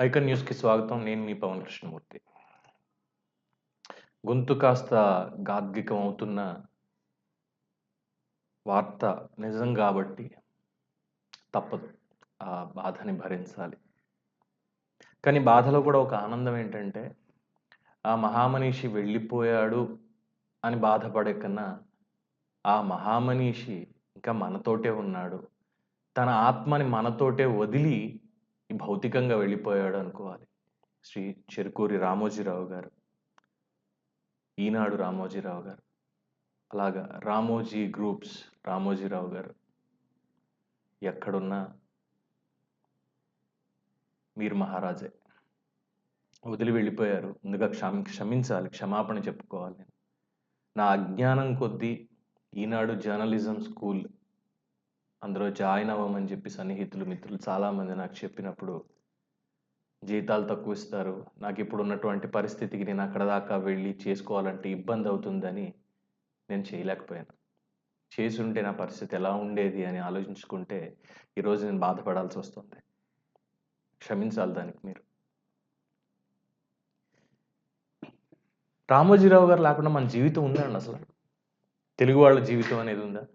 Icon న్యూస్కి స్వాగతం. నేను మీ పవన్ కృష్ణమూర్తి. గొంతు కాస్త గాద్గికం అవుతున్న వార్త నిజం కాబట్టి తప్పదు. ఆ బాధని భరించాలి. కానీ బాధలో కూడా ఒక ఆనందం ఏంటంటే ఆ మహామనీషి వెళ్ళిపోయాడు అని బాధపడే కన్నా ఆ మహామనీషి ఇంకా మనతోటే ఉన్నాడు. తన ఆత్మని మనతోటే వదిలి భౌతికంగా వెళ్ళిపోయాడు అనుకోవాలి. శ్రీ చెరుకూరి రామోజీరావు గారు. ఈనాడు రామోజీరావు గారు. అలాగా రామోజీ గ్రూప్స్ రామోజీరావు గారు. ఎక్కడున్నా మీరు మహారాజే. వదిలి వెళ్ళిపోయారు. ముందుగా క్షమ క్షమించాలి. క్షమాపణ చెప్పుకోవాలి నేను. నా అజ్ఞానం కొద్దీ ఈనాడు జర్నలిజం స్కూల్ అందులో జాయిన్ అవ్వమని చెప్పి సన్నిహితులు మిత్రులు చాలామంది నాకు చెప్పినప్పుడు జీతాలు తక్కువ ఇస్తారు నాకు ఇప్పుడు ఉన్నటువంటి పరిస్థితికి నేను అక్కడ దాకా వెళ్ళి చేసుకోవాలంటే ఇబ్బంది అవుతుందని నేను చేయలేకపోయాను. చేసి ఉంటే నా పరిస్థితి ఎలా ఉండేది అని ఆలోచించుకుంటే ఈరోజు నేను బాధపడాల్సి వస్తుంది. క్షమించాలి దానికి మీరు. రామోజీరావు గారు లేకుండా మన జీవితం ఉందా అసలు. తెలుగు వాళ్ళ జీవితం అనేది ఉందా?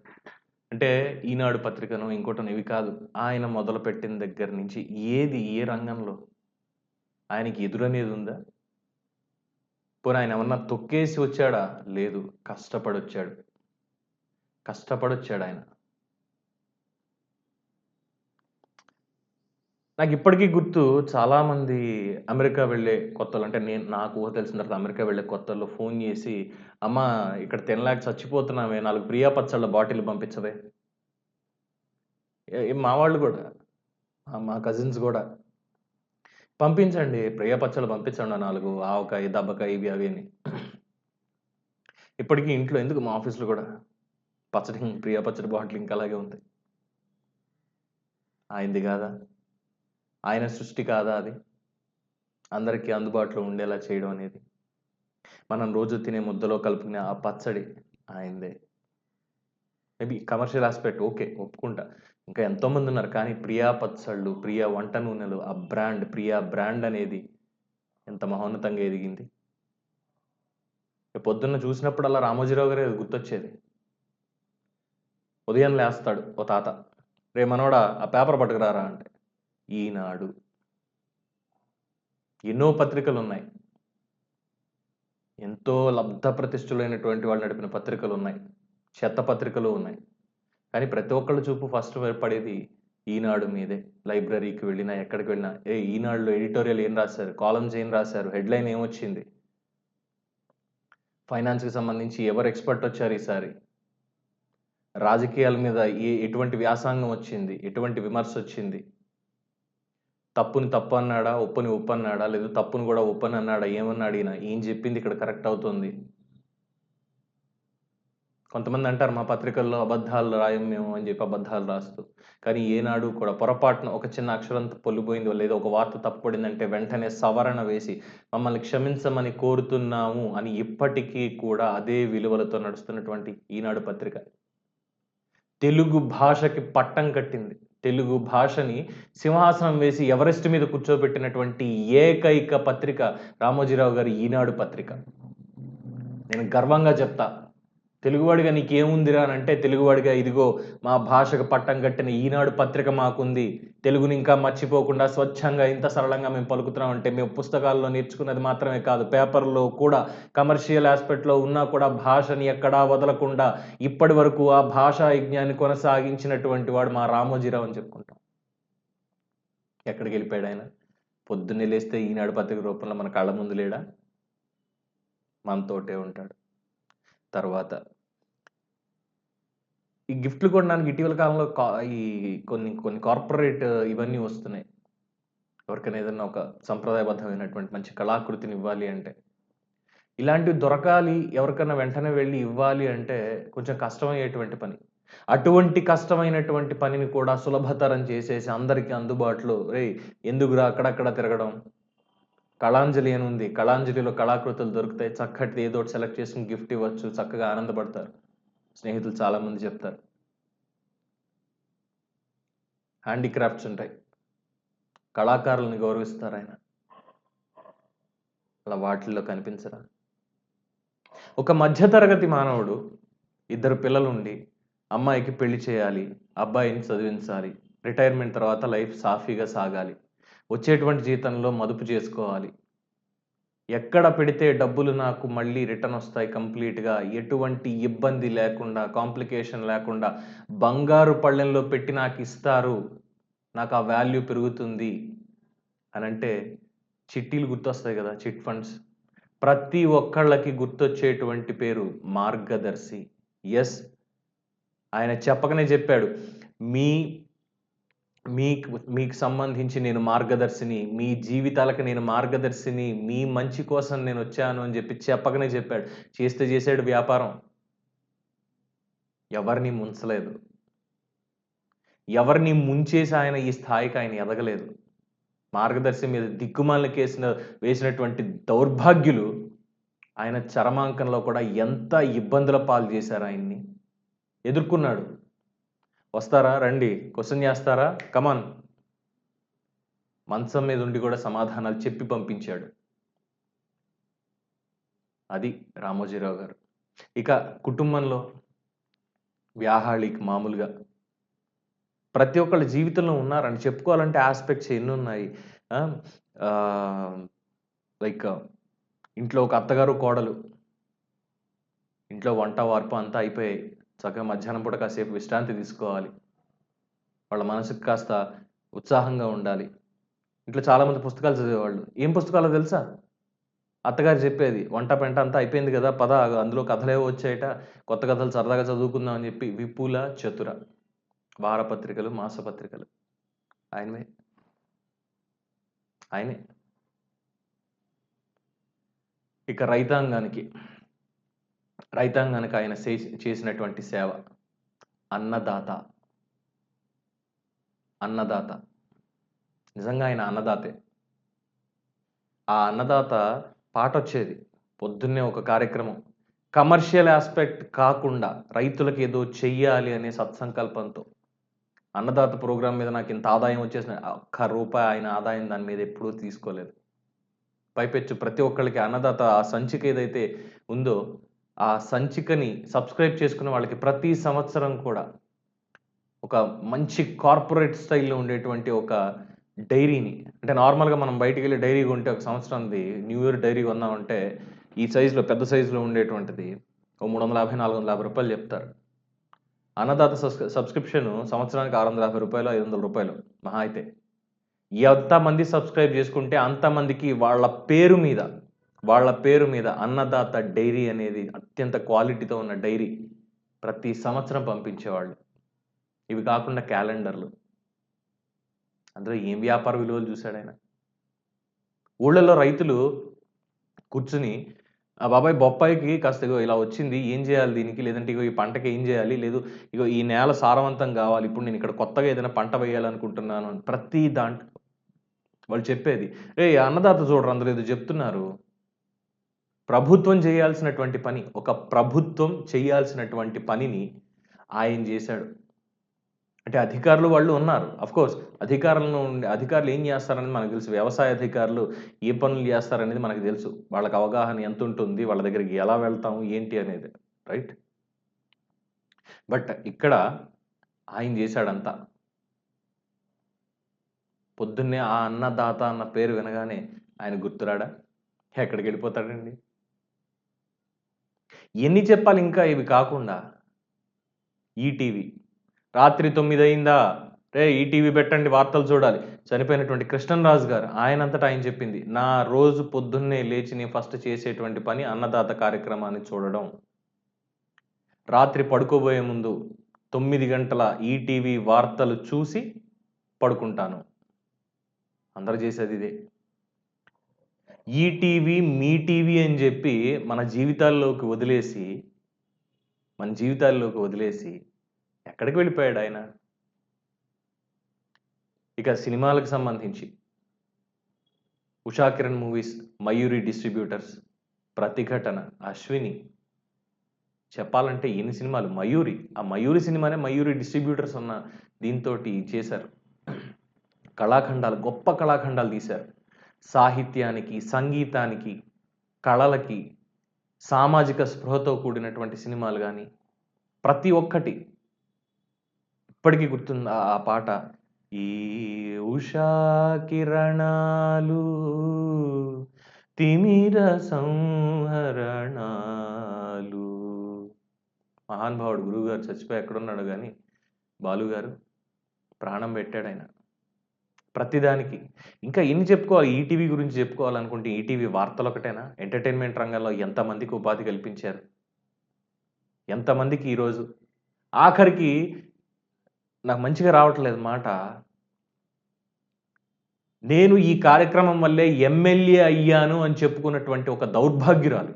అంటే ఈనాడు పత్రికను ఇంకోటను ఇవి కాదు. ఆయన మొదలుపెట్టిన దగ్గర నుంచి ఏది ఏ రంగంలో ఆయనకి ఎదురనేది ఉందా? పోనీ ఆయన ఏమన్నా తొక్కేసి వచ్చాడా? లేదు. కష్టపడొచ్చాడు. కష్టపడొచ్చాడు ఆయన. నాకు ఇప్పటికీ గుర్తు చాలామంది అమెరికా వెళ్ళే కొత్తలు అంటే నేను నాకు ఊహ తెలిసిన తర్వాత అమెరికా వెళ్ళే కొత్తల్లో ఫోన్ చేసి అమ్మ ఇక్కడ తినలేక చచ్చిపోతున్నామే నాలుగు ప్రియా పచ్చళ్ళ బాటిల్ పంపించవే. ఏ- మా వాళ్ళు కూడా మా కజిన్స్ కూడా పంపించండి ప్రియా పచ్చళ్ళు పంపించండి ఆ నాలుగు ఆవకాయ దబ్బకాయ ఇవి అవి అని. ఇప్పటికీ ఇంట్లో ఎందుకు మా ఆఫీస్లో కూడా పచ్చడి ప్రియా పచ్చడి బాటిల్ ఇంకా అలాగే ఉంది. ఆయనది కాదా? ఆయన సృష్టి కాదా అది? అందరికీ అందుబాటులో ఉండేలా చేయడం అనేది. మనం రోజు తినే ముద్దలో కలుపుకునే ఆ పచ్చడి ఆయనదే మేబీ కమర్షియల్ ఆస్పెక్ట్ ఓకే ఒప్పుకుంటా. ఇంకా ఎంతోమంది ఉన్నారు కానీ ప్రియా పచ్చళ్ళు ప్రియా వంట నూనెలు ఆ బ్రాండ్ ప్రియా బ్రాండ్ అనేది ఎంత మహోన్నతంగా ఎదిగింది. పొద్దున్న చూసినప్పుడల్లా రామోజీరావు గారే గుర్తొచ్చేది. ఉదయం లేస్తాడు ఓ తాత. రే మనోడా ఆ పేపర్ పట్టుకురారా అంటే. ఈనాడు. ఎన్నో పత్రికలు ఉన్నాయి ఎంతో లబ్ధ ప్రతిష్ఠులైనటువంటి వాళ్ళు నడిపిన పత్రికలు ఉన్నాయి చెత్త పత్రికలు ఉన్నాయి. కానీ ప్రతి ఒక్కళ్ళు చూపు ఫస్ట్ పడేది ఈనాడు మీదే. లైబ్రరీకి వెళ్ళినా ఎక్కడికి వెళ్ళినా ఏ ఈనాడులో ఎడిటోరియల్ ఏం రాశారు? కాలమ్స్ ఏం రాశారు? హెడ్లైన్ ఏమొచ్చింది ఫైనాన్స్కి సంబంధించి ఎవరు ఎక్స్పర్ట్ వచ్చారు ఈసారి? రాజకీయాల మీద ఏ ఎటువంటి వ్యాసాంగం వచ్చింది? ఎటువంటి విమర్శ వచ్చింది? తప్పుని తప్పు అన్నాడా ఉప్పుని ఉప్పు అన్నాడా లేదా తప్పుని కూడా ఉప్పని అన్నాడా ఏమన్నాడు ఈయన ఏం చెప్పింది ఇక్కడ కరెక్ట్ అవుతుంది? కొంతమంది అంటారు మా పత్రికల్లో అబద్ధాలు రాయం మేము అని చెప్పి అబద్ధాలు రాస్తూ. కానీ ఏనాడు కూడా పొరపాటున ఒక చిన్న అక్షరం పొల్లిపోయిందో లేదా ఒక వార్త తప్పుపడిందంటే వెంటనే సవరణ వేసి మమ్మల్ని క్షమించమని కోరుతున్నాము అని ఇప్పటికీ కూడా అదే విలువలతో నడుస్తున్నటువంటి ఈనాడు పత్రిక. తెలుగు భాషకి పట్టం కట్టింది. తెలుగు భాషని సింహాసనం వేసి ఎవరెస్ట్ మీద కూర్చోబెట్టినటువంటి ఏకైక పత్రిక రామోజీరావు గారి ఈనాడు పత్రిక. నేను గర్వంగా చెప్తా. తెలుగువాడిగా నీకేముందిరా అని అంటే తెలుగువాడిగా ఇదిగో మా భాషకు పట్టం కట్టిన ఈనాడు పత్రిక మాకుంది. తెలుగుని ఇంకా మర్చిపోకుండా స్వచ్ఛంగా ఇంత సరళంగా మేము పలుకుతున్నాం అంటే మేము పుస్తకాల్లో నేర్చుకున్నది మాత్రమే కాదు. పేపర్లో కూడా కమర్షియల్ ఆస్పెక్ట్లో ఉన్నా కూడా భాషని ఎక్కడా వదలకుండా ఇప్పటి వరకు ఆ భాషా యజ్ఞాన్ని కొనసాగించినటువంటి వాడు మా రామోజీరావు అని చెప్పుకుంటాం. ఎక్కడికి వెళ్ళిపోయాడు ఆయన? పొద్దున్నే లేస్తే ఈనాడు పత్రిక రూపంలో మన కళ్ళ ముందు లేడా? మనతోటే ఉంటాడు. తర్వాత ఈ గిఫ్ట్లు కొనడానికి ఇటీవల కాలంలో కా- ఈ కొన్ని కొన్ని కార్పొరేట్ ఇవన్నీ వస్తున్నాయి. ఎవరికైనా ఏదైనా ఒక సంప్రదాయబద్ధమైనటువంటి మంచి కళాకృతిని ఇవ్వాలి అంటే. ఇలాంటివి దొరకాలి ఎవరికైనా వెంటనే వెళ్ళి ఇవ్వాలి అంటే కొంచెం కష్టమయ్యేటువంటి పని. అటువంటి కష్టమైనటువంటి పనిని కూడా సులభతరం చేసేసి అందరికీ అందుబాటులో రే ఎందుకురా అక్కడక్కడ తిరగడం? కళాంజలి అని ఉంది. కళాంజలిలో కళాకృతులు దొరుకుతాయి. చక్కటి ఏదో ఒకటి సెలెక్ట్ చేసుకుని గిఫ్ట్ ఇవ్వచ్చు. చక్కగా ఆనందపడతారు. స్నేహితులు చాలామంది చెప్తారు. హ్యాండీక్రాఫ్ట్స్ ఉంటాయి. కళాకారులను గౌరవిస్తారు ఆయన. అలా వాటిల్లో కనిపించరా? ఒక మధ్యతరగతి మానవుడు ఇద్దరు పిల్లలుండి అమ్మాయికి పెళ్ళి చేయాలి అబ్బాయిని చదివించాలి రిటైర్మెంట్ తర్వాత లైఫ్ సాఫీగా సాగాలి వచ్చేటువంటి జీతంలో మదుపు చేసుకోవాలి ఎక్కడ పెడితే డబ్బులు నాకు మళ్ళీ రిటర్న్ వస్తాయి కంప్లీట్గా ఎటువంటి ఇబ్బంది లేకుండా కాంప్లికేషన్ లేకుండా బంగారు పళ్ళెంలో పెట్టి నాకు ఇస్తారు నాకు ఆ వాల్యూ పెరుగుతుంది అని అంటే చిట్టీలు గుర్తొస్తాయి కదా చిట్ ఫండ్స్. ప్రతి ఒక్కళ్ళకి గుర్తొచ్చేటువంటి పేరు మార్గదర్శి. ఎస్. ఆయన చెప్పకనే చెప్పాడు మీ మీకు మీకు సంబంధించి నేను మార్గదర్శిని మీ జీవితాలకు నేను మార్గదర్శిని మీ మంచి కోసం నేను వచ్చాను అని చెప్పి చెప్పకనే చెప్పాడు. చేస్తే చేసాడు వ్యాపారం. ఎవరిని ముంచలేదు. ఎవరిని ముంచేసి ఆయన ఈ స్థాయికి ఆయన ఎదగలేదు. మార్గదర్శి మీద దిక్కుమాల కేసిన వేసినటువంటి దౌర్భాగ్యులు ఆయన చరమాంకంలో కూడా ఎంత ఇబ్బందుల పాలు చేశారు ఆయన్ని. ఎదుర్కొన్నాడు. వస్తారా? రండి. క్వశ్చన్ చేస్తారా? కమాన్ మంచం మీద ఉండి కూడా సమాధానాలు చెప్పి పంపించాడు. అది రామోజీరావు గారు. ఇక కుటుంబంలో వ్యాహాళికి మామూలుగా. ప్రతి ఒక్కళ్ళ జీవితంలో ఉన్నారని చెప్పుకోవాలంటే ఆస్పెక్ట్స్ ఎన్ని ఉన్నాయి లైక్ ఇంట్లో ఒక అత్తగారు కోడలు. ఇంట్లో వంట వార్పు అంతా అయిపోయాయి. చక్కగా మధ్యాహ్నం పూట కాసేపు విశ్రాంతి తీసుకోవాలి. వాళ్ళ మనసుకు కాస్త ఉత్సాహంగా ఉండాలి. ఇట్లా చాలామంది పుస్తకాలు చదివేవాళ్ళు. ఏం పుస్తకాలు తెలుసా? అత్తగారు చెప్పేది వంట పెంట అంతా అయిపోయింది కదా పద అందులో కథలేవో వచ్చాయట కొత్త కథలు సరదాగా చదువుకుందాం అని చెప్పి విపుల చతుర వారపత్రికలు మాసపత్రికలు. ఆయనవే. ఆయనే. ఇక రైతాంగానికి రైతాంగానికి ఆయన చేసినటువంటి సేవ. అన్నదాత. అన్నదాత. నిజంగా ఆయన అన్నదాతే. ఆ అన్నదాత పాట వచ్చేది. పొద్దున్నే ఒక కార్యక్రమం. కమర్షియల్ ఆస్పెక్ట్ కాకుండా రైతులకు ఏదో చెయ్యాలి అనే సత్సంకల్పంతో. అన్నదాత ప్రోగ్రాం మీద నాకు ఇంత ఆదాయం వచ్చేసిన ఒక్క రూపాయి ఆయన ఆదాయం దాని మీద ఎప్పుడూ తీసుకోలేదు. పైపెచ్చు ప్రతి ఒక్కళ్ళకి అన్నదాత ఆ సంచిక ఏదైతే ఉందో ఆ సంచికని సబ్స్క్రైబ్ చేసుకున్న వాళ్ళకి ప్రతి సంవత్సరం కూడా ఒక మంచి కార్పొరేట్ స్టైల్లో ఉండేటువంటి ఒక డైరీని అంటే నార్మల్గా మనం బయటికి వెళ్ళి డైరీ కొంటే ఒక సంవత్సరంది న్యూ ఇయర్ డైరీ కొందామంటే ఈ సైజులో పెద్ద సైజులో ఉండేటువంటిది ఓ మూడు వందల యాభై నాలుగు వందల యాభై రూపాయలు చెప్తారు. అన్నదాత సబ్స్ సబ్స్క్రిప్షన్ సంవత్సరానికి ఆరు వందల యాభై రూపాయలు ఐదు వందల రూపాయలు మహా అయితే. ఎంతమంది సబ్స్క్రైబ్ చేసుకుంటే అంతమందికి వాళ్ళ పేరు మీద వాళ్ళ పేరు మీద అన్నదాత డైరీ అనేది అత్యంత క్వాలిటీతో ఉన్న డైరీ ప్రతి సంవత్సరం పంపించేవాళ్ళు. ఇవి కాకుండా క్యాలెండర్లు. అందులో ఏం వ్యాపార విలువలు చూశాడు ఆయన? రైతులు కూర్చుని ఆ బాబాయ్ బొప్పాయికి కాస్త ఇగో ఇలా వచ్చింది ఏం చేయాలి దీనికి? లేదంటే ఇగో ఈ పంటకి ఏం చేయాలి? లేదు ఇగో ఈ నేల సారవంతం కావాలి ఇప్పుడు నేను ఇక్కడ కొత్తగా ఏదైనా పంట వేయాలనుకుంటున్నాను అని ప్రతి దాంట్లో వాళ్ళు చెప్పేది. ఏ అన్నదాత చూడరు అందులో ఏదో చెప్తున్నారు. ప్రభుత్వం చేయాల్సినటువంటి పని ఒక ప్రభుత్వం చేయాల్సినటువంటి పనిని ఆయన చేశాడు. అంటే అధికారులు వాళ్ళు ఉన్నారు. అఫ్ కోర్స్ అధికారులను ఉండే అధికారులు ఏం చేస్తారనేది మనకు తెలుసు. వ్యవసాయ అధికారులు ఏ పనులు చేస్తారనేది మనకు తెలుసు. వాళ్ళకి అవగాహన ఎంత ఉంటుంది వాళ్ళ దగ్గరికి ఎలా వెళ్తాము ఏంటి అనేది రైట్ బట్ ఇక్కడ ఆయన చేశాడంతా. పొద్దున్నే ఆ అన్నదాత అన్న పేరు వినగానే ఆయన గుర్తురాడా? ఎక్కడికి వెళ్ళిపోతాడండి? ఎన్ని చెప్పాలి ఇంకా ఇవి కాకుండా? ఈటీవీ రాత్రి తొమ్మిది అయిందా రే ఈటీవీ పెట్టండి వార్తలు చూడాలి. చనిపోయినటువంటి కృష్ణరాజు గారు ఆయనంతటా ఆయన చెప్పింది నా రోజు పొద్దున్నే లేచి నేను ఫస్ట్ చేసేటువంటి పని అన్నదాత కార్యక్రమాన్ని చూడడం. రాత్రి పడుకోబోయే ముందు తొమ్మిది గంటల ఈటీవీ వార్తలు చూసి పడుకుంటాను. అందరూ చేసేది ఇదే. ఈ టీవీ మీ టీవీ అని చెప్పి మన జీవితాల్లోకి వదిలేసి మన జీవితాల్లోకి వదిలేసి ఎక్కడికి వెళ్ళిపోయాడు ఆయన? ఇక సినిమాలకు సంబంధించి. Usha Kiran movies Mayuri distributors Pratighatana Ashwini. చెప్పాలంటే ఎన్ని సినిమాలు? మయూరి. ఆ మయూరి సినిమానే మయూరి డిస్ట్రిబ్యూటర్స్ ఉన్న దీంతో చేశారు. కళాఖండాలు గొప్ప కళాఖండాలు తీశారు. సాహిత్యానికి సంగీతానికి కళలకి సామాజిక స్పృహతో కూడినటువంటి సినిమాలు కానీ ప్రతి ఒక్కటి ఇప్పటికీ గుర్తుంది. ఆ పాట ఈ ఉషా కిరణాలు తిమిర సంహరణాలు. మహానుభావుడు గురువుగారు చచ్చిపోయి ఎక్కడున్నాడు కానీ బాలుగారు ప్రాణం పెట్టాడు ఆయన. ప్రతిదానికి. ఇంకా ఎన్ని చెప్పుకోవాలి? ఈటీవీ గురించి చెప్పుకోవాలనుకుంటే ఈటీవీ వార్తలు ఒకటేనా ఎంటర్టైన్మెంట్ రంగంలో ఎంతమందికి ఉపాధి కల్పించారు? ఎంతమందికి ఈరోజు? ఆఖరికి నాకు మంచిగా రావట్లేదు మాట. నేను ఈ కార్యక్రమం వల్లే ఎమ్మెల్యే అయ్యాను అని చెప్పుకున్నటువంటి ఒక దౌర్భాగ్యురాలు.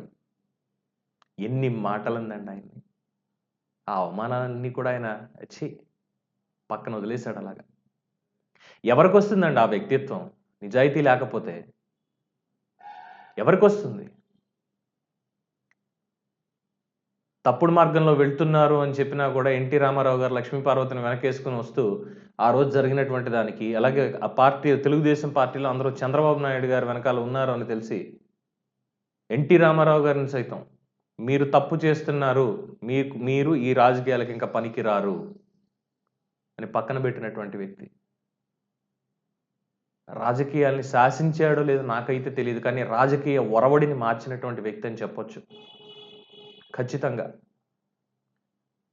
ఎన్ని మాటలందండి ఆయన ఆ అవమానాలన్నీ కూడా ఆయన వచ్చి పక్కన వదిలేశాడు అలాగా. ఎవరికి వస్తుందండి ఆ వ్యక్తిత్వం? నిజాయితీ లేకపోతే ఎవరికి వస్తుంది తప్పుడు మార్గంలో వెళ్తున్నారు అని చెప్పినా కూడా ఎన్టీ రామారావు గారు లక్ష్మీ పార్వతిని వెనకేసుకుని వస్తూ ఆ రోజు జరిగినటువంటి దానికి అలాగే ఆ పార్టీ తెలుగుదేశం పార్టీలో అందరూ చంద్రబాబు నాయుడు గారు వెనకాల ఉన్నారు అని తెలిసి ఎన్టీ రామారావు గారిని సైతం మీరు తప్పు చేస్తున్నారు మీకు మీరు ఈ రాజకీయాలకు ఇంకా పనికి రారు అని పక్కన పెట్టినటువంటి వ్యక్తి. రాజకీయాల్ని శాసించాడో లేదో నాకైతే తెలియదు కానీ రాజకీయ ఒరవడిని మార్చినటువంటి వ్యక్తి అని చెప్పొచ్చు. ఖచ్చితంగా.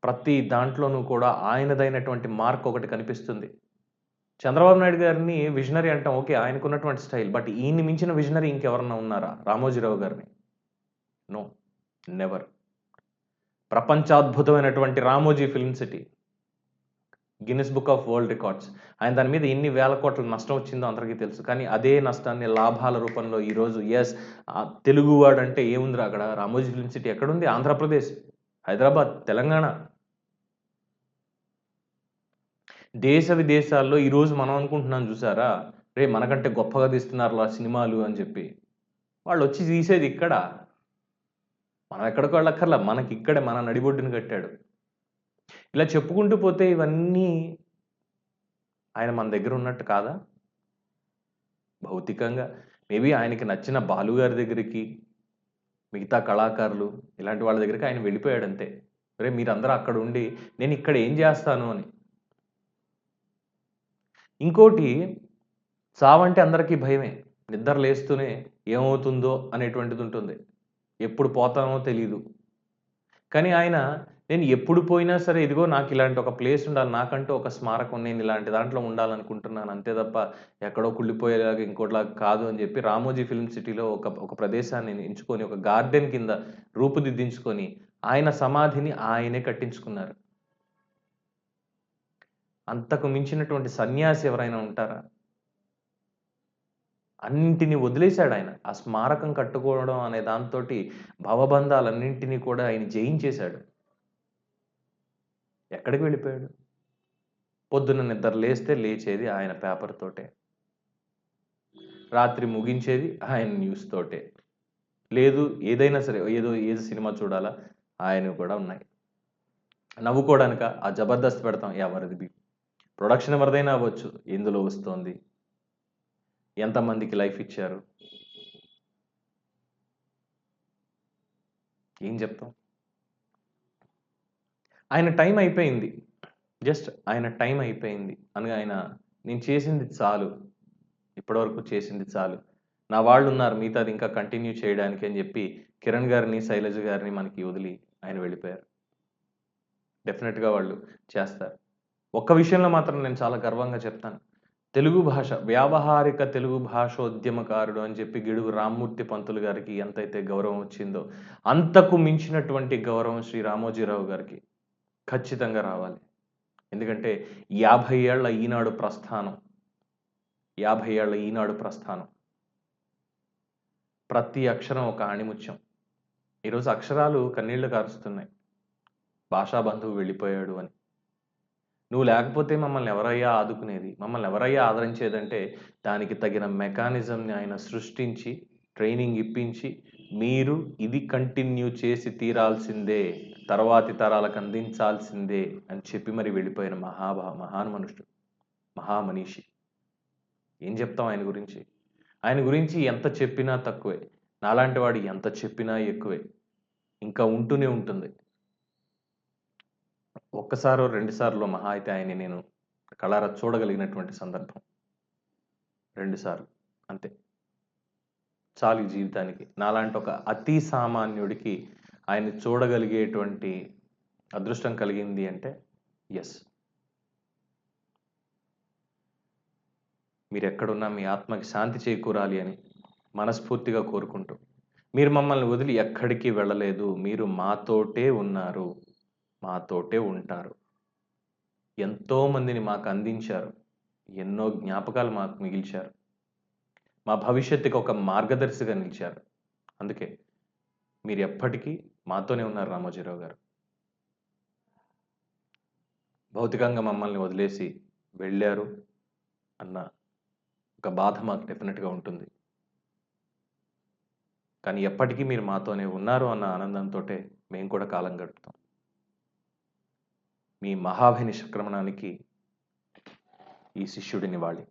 ప్రతి దాంట్లోనూ కూడా ఆయనదైనటువంటి మార్క్ ఒకటి కనిపిస్తుంది. చంద్రబాబు నాయుడు గారిని విజనరీ అంటాం ఓకే ఆయనకున్నటువంటి స్టైల్ బట్ ఈయన్ని మించిన విజనరీ ఇంకెవరన్నా ఉన్నారా? రామోజీరావు గారిని? No never. ప్రపంచాద్భుతమైనటువంటి Ramoji film city. Guinness book of world records ఆయన దాని మీద ఎన్ని వేల కోట్ల నష్టం వచ్చిందో అందరికీ తెలుసు. కానీ అదే నష్టాన్ని లాభాల రూపంలో ఈరోజు ఎస్ తెలుగువాడు అంటే ఏముందిరా అక్కడ? రామోజీ ఫిల్మ్ సిటీ ఎక్కడుంది? ఆంధ్రప్రదేశ్ హైదరాబాద్ తెలంగాణ. దేశ విదేశాల్లో ఈరోజు మనం అనుకుంటున్నాం చూసారా? రే మనకంటే గొప్పగా తీస్తున్నారు ఆ సినిమాలు అని చెప్పి. వాళ్ళు వచ్చి తీసేది ఇక్కడ. మనం ఎక్కడికి వెళ్ళక్కర్లా. మనకి ఇక్కడే మన నడిబొడ్డుని కట్టాడు. ఇలా చెప్పుకుంటూ పోతే ఇవన్నీ ఆయన మన దగ్గర ఉన్నట్టు కాదా? భౌతికంగా. మేబీ ఆయనకి నచ్చిన బాలుగారి దగ్గరికి మిగతా కళాకారులు ఇలాంటి వాళ్ళ దగ్గరికి ఆయన వెళ్ళిపోయాడు అంతే. రే మీరందరూ అక్కడ ఉండి నేను ఇక్కడ ఏం చేస్తాను అని. ఇంకోటి చావంటే అందరికీ భయమే. నిద్ర లేస్తూనే ఏమవుతుందో అనేటువంటిది ఉంటుంది. ఎప్పుడు పోతామో తెలీదు. కానీ ఆయన నేను ఎప్పుడు పోయినా సరే ఇదిగో నాకు ఇలాంటి ఒక ప్లేస్ ఉండాలి నాకంటూ ఒక స్మారకం నేను ఇలాంటి దాంట్లో ఉండాలనుకుంటున్నాను. అంతే తప్ప ఎక్కడో కుళ్ళిపోయేలాగా ఇంకోటిలాగా కాదు అని చెప్పి రామోజీ ఫిల్మ్ సిటీలో ఒక ఒక ప్రదేశాన్ని ఎంచుకొని ఒక గార్డెన్ కింద రూపుదిద్దించుకొని ఆయన సమాధిని ఆయనే కట్టించుకున్నారు. అంతకు మించినటువంటి సన్యాసి ఎవరైనా ఉంటారా? అన్నింటినీ వదిలేశాడు ఆయన. ఆ స్మారకం కట్టుకోవడం అనే దాంతో భవబంధాలన్నింటినీ కూడా ఆయన జయించేశాడు. ఎక్కడికి వెళ్ళిపోయాడు? పొద్దున్న నిద్ర లేస్తే లేచేది ఆయన పేపర్ తోటే. రాత్రి ముగించేది ఆయన న్యూస్ తోటే. లేదు ఏదైనా సరే ఏదో ఏది సినిమా చూడాలా ఆయన కూడా ఉన్నాయి. నవ్వుకోవడానిక? ఆ జబర్దస్త్ పెడతాం ఎవరిది ప్రొడక్షన్ ఎవరిదైనా అవ్వచ్చు ఎందులో వస్తోంది? ఎంతమందికి లైఫ్ ఇచ్చారు? ఏం చెప్తాం? ఆయన టైం అయిపోయింది. జస్ట్ ఆయన టైం అయిపోయింది. అనగా ఆయన నేను చేసింది చాలు. ఇప్పటివరకు చేసింది చాలు. నా వాళ్ళు ఉన్నారు మిగతాది ఇంకా కంటిన్యూ చేయడానికి అని చెప్పి కిరణ్ గారిని శైలజ గారిని మనకి వదిలి ఆయన వెళ్ళిపోయారు. డెఫినెట్గా వాళ్ళు చేస్తారు. ఒక్క విషయంలో మాత్రం నేను చాలా గర్వంగా చెప్తాను. తెలుగు భాష వ్యావహారిక తెలుగు భాషోద్యమకారుడు అని చెప్పి గిడుగు రామ్మూర్తి పంతులు గారికి ఎంతైతే గౌరవం వచ్చిందో అంతకు మించినటువంటి గౌరవం శ్రీ రామోజీరావు గారికి. ఖచ్చితంగా రావాలి. ఎందుకంటే యాభై ఏళ్ళ ఈనాడు ప్రస్థానం యాభై ఏళ్ళ ఈనాడు ప్రస్థానం. ప్రతి అక్షరం ఒక ఆణిముత్యం. ఈరోజు అక్షరాలు కన్నీళ్ళు కారుస్తున్నాయి. భాషా బంధువు వెళ్ళిపోయాడు అని. నువ్వు లేకపోతే మమ్మల్ని ఎవరయ్యా ఆదుకునేది? మమ్మల్ని ఎవరయ్యా ఆదరించేదంటే దానికి తగిన మెకానిజంని ఆయన సృష్టించి ట్రైనింగ్ ఇప్పించి మీరు ఇది కంటిన్యూ చేసి తీరాల్సిందే. తర్వాతి తరాలకు అందించాల్సిందే అని చెప్పి మరి వెళ్ళిపోయిన మహాభా మహాన్ మనుషుడు మహామనీషి. ఏం చెప్తాం ఆయన గురించి? ఆయన గురించి ఎంత చెప్పినా తక్కువే. నాలాంటి వాడు ఎంత చెప్పినా ఎక్కువే. ఇంకా ఉంటూనే ఉంటుంది. ఒక్కసారో రెండుసార్లు మహా అయితే ఆయన నేను కళారా చూడగలిగినటువంటి సందర్భం. రెండుసార్లు. అంతే. చాలు ఈ జీవితానికి. నాలాంటి ఒక అతి సామాన్యుడికి ఆయన్ని చూడగలిగేటువంటి అదృష్టం కలిగింది అంటే ఎస్ మీరు ఎక్కడున్నా మీ ఆత్మకి శాంతి చేకూరాలి అని మనస్ఫూర్తిగా కోరుకుంటూ. మీరు మమ్మల్ని వదిలి ఎక్కడికి వెళ్ళలేదు. మీరు మాతోటే ఉన్నారు. మాతోటే ఉంటారు. ఎంతో మందిని మాకు అందించారు. ఎన్నో జ్ఞాపకాలు మాకు మిగిల్చారు. మా భవిష్యత్తుకి ఒక మార్గదర్శిగా నిలిచారు. అందుకే మీరు ఎప్పటికీ మాతోనే ఉన్నారు రామోజీరావు గారు. భౌతికంగా మమ్మల్ని వదిలేసి వెళ్ళారు అన్న ఒక బాధ మాకు డెఫినెట్గా ఉంటుంది. కానీ ఎప్పటికీ మీరు మాతోనే ఉన్నారు అన్న ఆనందంతో మేము కూడా కాలం గడుపుతాం. మీ మహాభినిష్క్రమణానికి ఈ శిష్యుడిని వాడి